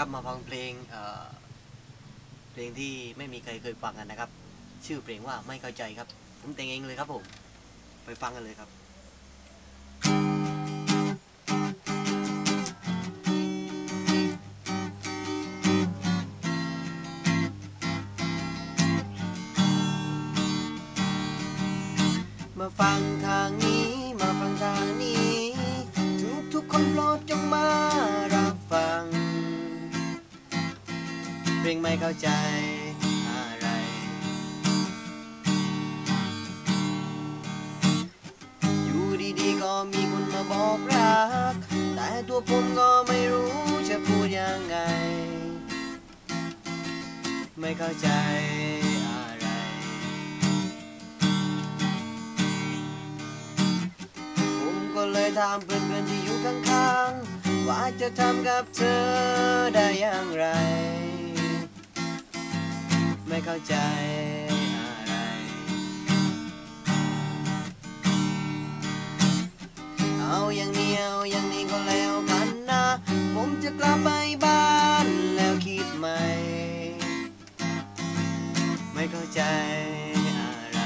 ครับมาฟังเพลงเพลงที่ไม่มีใครเคยฟังกันนะครับ ชื่อเพลงว่าไม่เข้าใจครับ ผมแต่งเองเลยครับผม ไปฟังกันเลยครับมาฟัง ไม่เข้าใจอะไร อยู่ดีๆก็มีคนมาบอกรัก แต่ตัวผมก็ไม่รู้จะพูดยังไง ไม่เข้าใจอะไร ผมก็เลยถามเพื่อนๆที่อยู่ข้างๆว่าจะทำกับเธอได้อย่างไร ไม่เข้าใจอะไร เอาอย่างนี้เอาอย่างนี้ก็แล้วกันนะ ผมจะกลับไปบ้านแล้วคิดใหม่ ไม่เข้าใจอะไร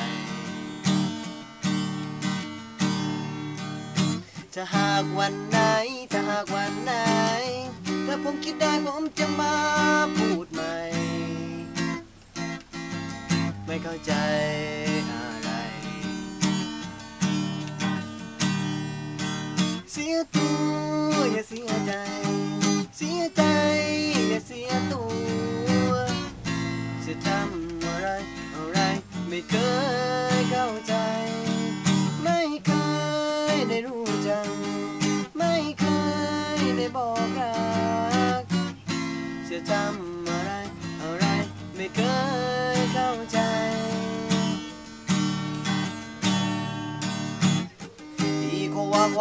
ถ้าหากวันไหน ถ้าหากวันไหน ถ้าผมคิดได้ผมจะมาพูดใหม่ ไม่เข้าใจ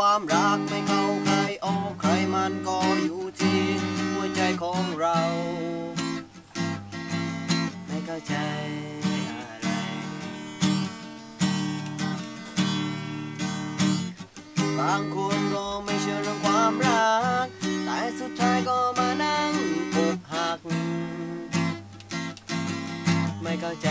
ความรักไม่เข้าใครออกใครมันก็อยู่ที่หัวใจของเรา ไม่เข้าใจอะไรบางคนก็ไม่เชื่อเรื่องความรัก แต่สุดท้ายก็มานั่งอกหัก ไม่เข้าใจ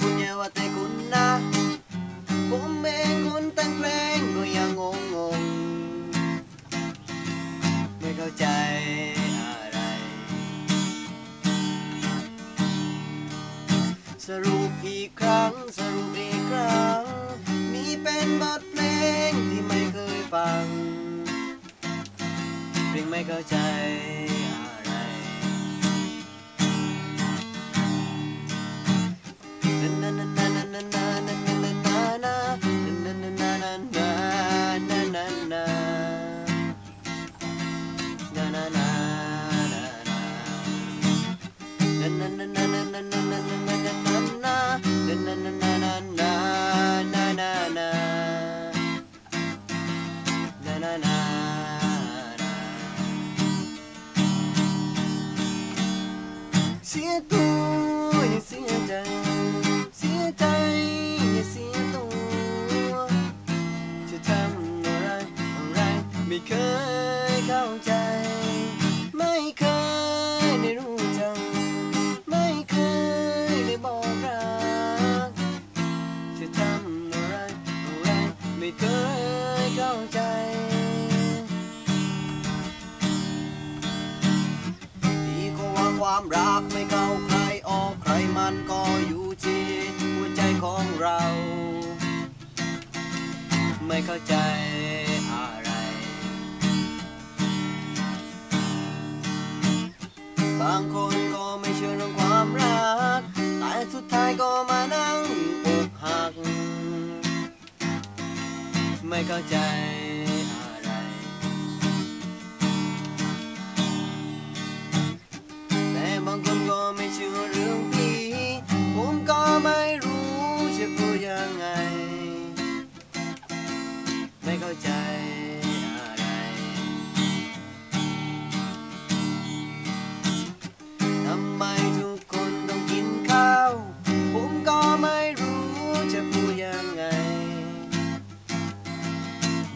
คุณอย่าว่าแต่คุณนะผมเองคนแต่งเพลงก็ยังงงงไม่เข้าใจอะไร สรุปอีกครั้งสรุปอีกครั้งมีเป็นบทเพลงที่ไม่เคยฟังเพลงไม่เข้าใจ เสียตัวเสียใจ เสียใจเสียตัวจะทำอะไรอะไรไม่เคย ความรักไม่เข้าใครออกใครมันก็อยู่ที่หัวใจของเรา ไม่เข้าใจอะไร บางคนก็ไม่เชื่อเรื่องความรัก แต่สุดท้ายก็มานั่งอกหัก ไม่เข้าใจ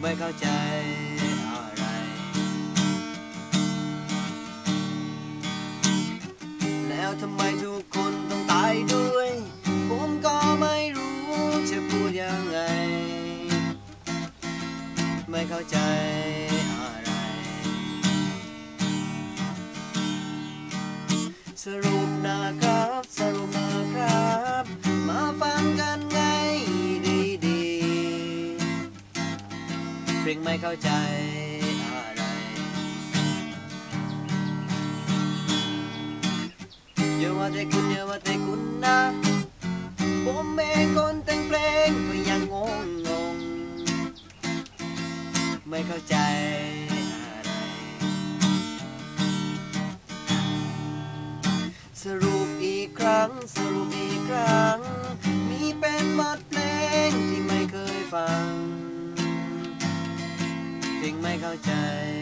ไม่เข้าใจอะไร แล้วทำไมทุกคนต้องตายด้วย ผมก็ไม่รู้จะพูดยังไง ไม่เข้าใจ เพลงไม่เข้าใจอะไร อย่าว่าแต่คุณอย่าว่าแต่คุณนะ ผมเองคนแต่งเพลงก็ยังงงงงไม่เข้าใจ ล